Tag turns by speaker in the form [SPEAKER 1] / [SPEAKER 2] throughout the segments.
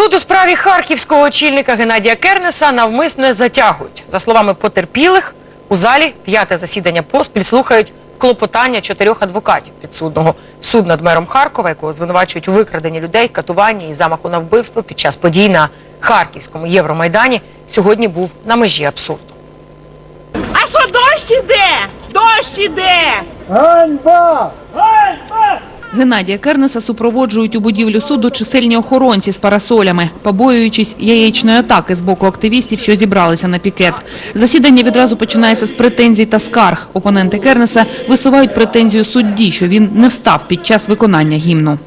[SPEAKER 1] Суд у справі харківського очільника Геннадія Кернеса навмисно затягують. За словами потерпілих, у залі п'яте засідання поспіль слухають клопотання чотирьох адвокатів підсудного. Суд над мером Харкова, якого звинувачують у викраденні людей, катуванні і замаху на вбивство під час подій на Харківському Євромайдані, сьогодні був на межі абсурду.
[SPEAKER 2] А що дощ іде? Дощ іде!
[SPEAKER 3] Ганьба!
[SPEAKER 4] Геннадія Кернеса супроводжують у будівлю суду чисельні охоронці з парасолями, побоюючись яєчної атаки з боку активістів, що зібралися на пікет. Засідання відразу починається з претензій та скарг. Опоненти Кернеса висувають претензію судді, що він не встав під час виконання гімну.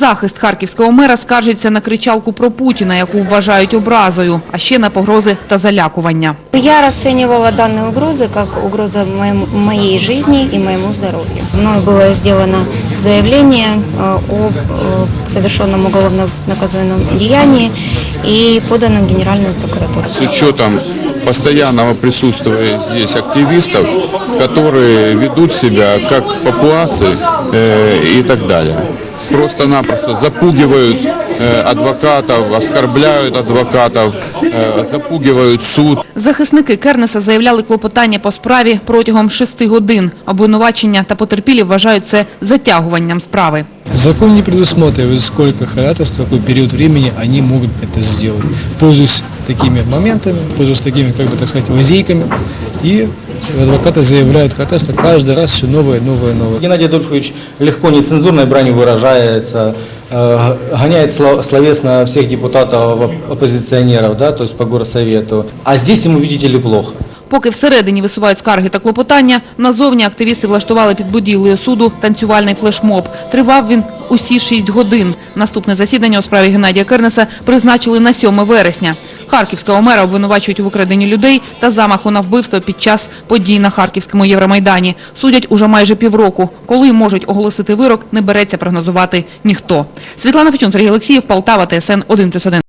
[SPEAKER 4] Захист харківського мера скаржиться на кричалку про Путіна, яку вважають образою, а ще на погрози та залякування.
[SPEAKER 5] Я расценивала данные угрозы как угроза моему- моей жизни и моему здоровью. Мною было сделано заявление э, о э, совершенном уголовно наказуемом деянии и поданном в Генеральную прокуратуру.
[SPEAKER 6] с учетом постоянного присутствия здесь активистов, которые ведут себя как папуасы э, и так далее. Просто-напросто запугивают э, адвокатов, оскорбляют адвокатов, э, запугивают суд.
[SPEAKER 4] Захисники Кернеса заявляли клопотання по справі протягом шести годин. Обвинувачення та потерпілі вважають це затягуванням справи.
[SPEAKER 3] Закон не предусматривает, сколько ходатайств, в какой период времени они могут это сделать. Пользуясь такими моментами, пользуясь такими, как бы так сказать, лазейками, и адвокаты заявляют ходатайство каждый раз все новое, новое, новое.
[SPEAKER 7] Геннадий Адольфович легко нецензурной бранью выражается, э, гоняет сло- словесно всех депутатов оп- оппозиционеров, да, то есть по горсовету. А здесь ему, видите ли, плохо.
[SPEAKER 4] Поки всередині висувають скарги та клопотання, назовні активісти влаштували під будівлею суду танцювальний флешмоб. Тривав він усі шість годин. Наступне засідання у справі Геннадія Кернеса призначили на 7 вересня. Харківського мера обвинувачують у викраденні людей та замаху на вбивство під час подій на Харківському Євромайдані. Судять уже майже півроку. Коли можуть оголосити вирок, не береться прогнозувати ніхто. Світлана Фечун, Сергій Олексіїв, Полтава, ТСН 1+,1.